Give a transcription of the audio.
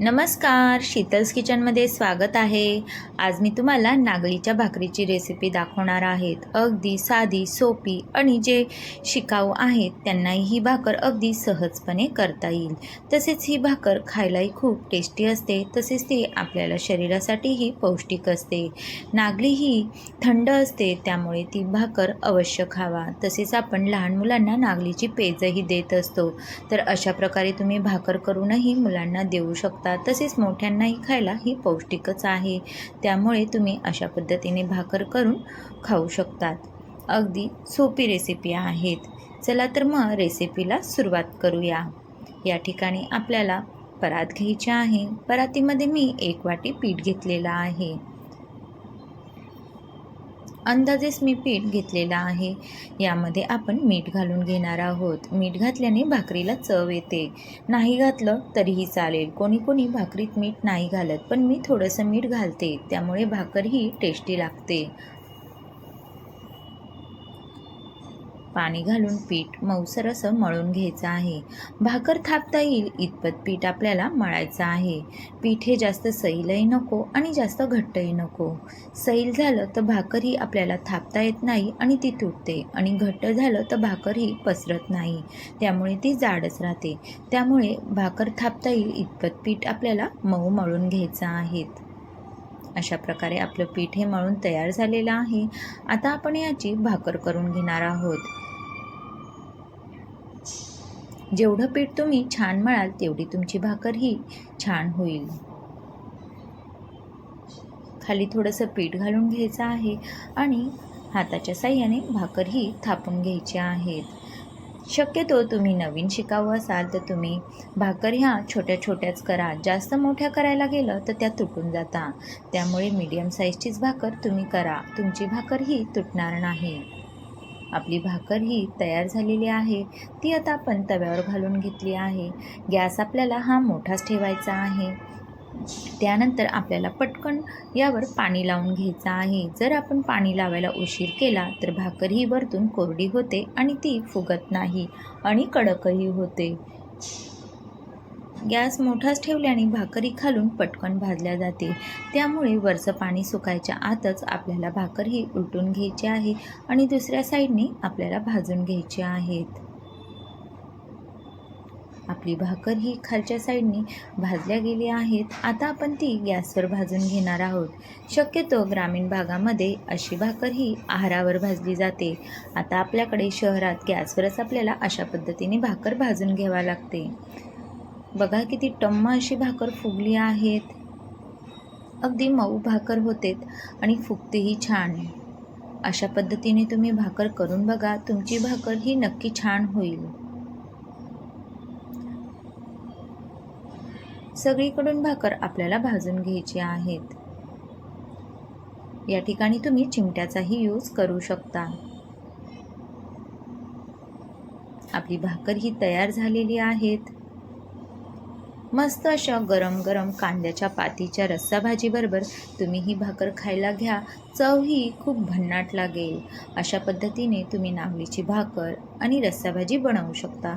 नमस्कार शीतल्स किचनमध्ये स्वागत आहे. आज मी तुम्हाला नागलीच्या भाकरीची रेसिपी दाखवणार आहेत. अगदी साधी सोपी आणि जे शिकाऊ आहेत त्यांनाही ही भाकर अगदी सहजपणे करता येईल. तसेच ही भाकर खायलाही खूप टेस्टी असते तसेच ती आपल्याला शरीरासाठीही पौष्टिक असते. नागली ही थंड असते त्यामुळे ती भाकर अवश्य खावा. तसेच आपण लहान मुलांना नागलीची पेजही देत असतो. तर अशा प्रकारे तुम्ही भाकर करूनही मुलांना देऊ शकता. तसेच मोठ्यांनाही खायला ही पौष्टिकच आहे. त्यामुळे तुम्ही अशा पद्धतीने भाकर करून खाऊ शकतात. अगदी सोपी रेसिपी आहेत. चला तर मग रेसिपीला सुरुवात करूया. या ठिकाणी आपल्याला परात घ्यायची आहे. परातीमध्ये मी एक वाटी पीठ घेतलेलं आहे. अंदाजेच मी पीठ घेतलेलं आहे. यामध्ये आपण मीठ घालून घेणार आहोत. मीठ घातल्याने भाकरीला चव येते. नाही घातलं तरीही चालेल. कोणी कोणी भाकरीत मीठ नाही घालत पण मी थोडंसं मीठ घालते. त्यामुळे भाकर ही टेस्टी लागते. पाणी घालून पीठ मऊसर असं मळून घ्यायचं आहे. भाकर थापता येईल इतपत पीठ आपल्याला मळायचं आहे. पीठ हे जास्त सैलही नको आणि जास्त घट्टही नको. सैल झालं तर भाकर ही आपल्याला थापता येत नाही आणि ती तुटते. आणि घट्ट झालं तर भाकर ही पसरत नाही. त्यामुळे ती जाडच राहते. त्यामुळे भाकर थापता येईल इतपत पीठ आपल्याला मऊ मळून घ्यायचं आहेत. अशा प्रकारे आपलं पीठ हे मळून तयार झालेलं आहे. आता आपण याची भाकर करून घेणार आहोत. जेवढं पीठ तुम्ही छान मळाल तेवढी तुमची भाकर ही छान होईल. खाली थोडंसं पीठ घालून घ्यायचं आहे आणि हाताच्या साह्याने भाकर ही थापून घ्यायची आहेत. शक्यतो तुम्ही नवीन शिकावं असाल तर तुम्ही भाकर ह्या छोट्या छोट्याच करा. जास्त मोठ्या करायला गेलं तर त्या तुटून जाता. त्यामुळे मीडियम साईजचीच भाकर तुम्ही करा. तुमची भाकर ही तुटणार नाही. आपली भाकर ही तयार झालेली आहे. ती आता आपण तव्यावर घालून घेतली आहे. गॅस आपल्याला हा मोठाच ठेवायचा आहे. त्यानंतर आपल्याला पटकन यावर पाणी लावून घ्यायचं आहे. जर आपण पाणी लावायला उशीर केला तर भाकर ही वरतून कोरडी होते आणि ती फुगत नाही आणि कडकही होते. गॅस मोठाच ठेवल्याने भाकरी खालून पटकन भाजल्या जाते. त्यामुळे वरचं पाणी सुकायच्या आतच आपल्याला भाकर ही उलटून घ्यायची आहे आणि दुसऱ्या साईडने आपल्याला भाजून घ्यायची आहेत. आपली भाकर ही खालच्या साईडने भाजल्या गेली आहेत. आता आपण ती गॅसवर भाजून घेणार आहोत. शक्यतो ग्रामीण भागामध्ये अशी भाकर ही आहारावर भाजली जाते. आता आपल्याकडे शहरात गॅसवरच आपल्याला अशा पद्धतीने भाकर भाजून घ्यावा लागते. बघा किती टम्म अशी भाकर फुगली आहेत. अगदी मऊ भाकर होतेत आणि फुगतेही छान अशा पद्धतीने तुम्ही भाकर करून बघा तुमची भाकर ही नक्की छान होईल. सगळीकडून भाकर आपल्याला भाजून घ्यायची आहेत. या ठिकाणी तुम्ही चिमट्याचाही यूज करू शकता. आपली भाकर ही तयार झालेली आहेत. मस्त अशा गरम गरम कांद्याच्या पातीच्या रस्सा भाजीबरोबर तुम्ही ही भाकर खायला घ्या. चव ही खूप भन्नाट लागेल. अशा पद्धतीने तुम्ही नागलीची भाकर आणि रस्सा भाजी बनवू शकता.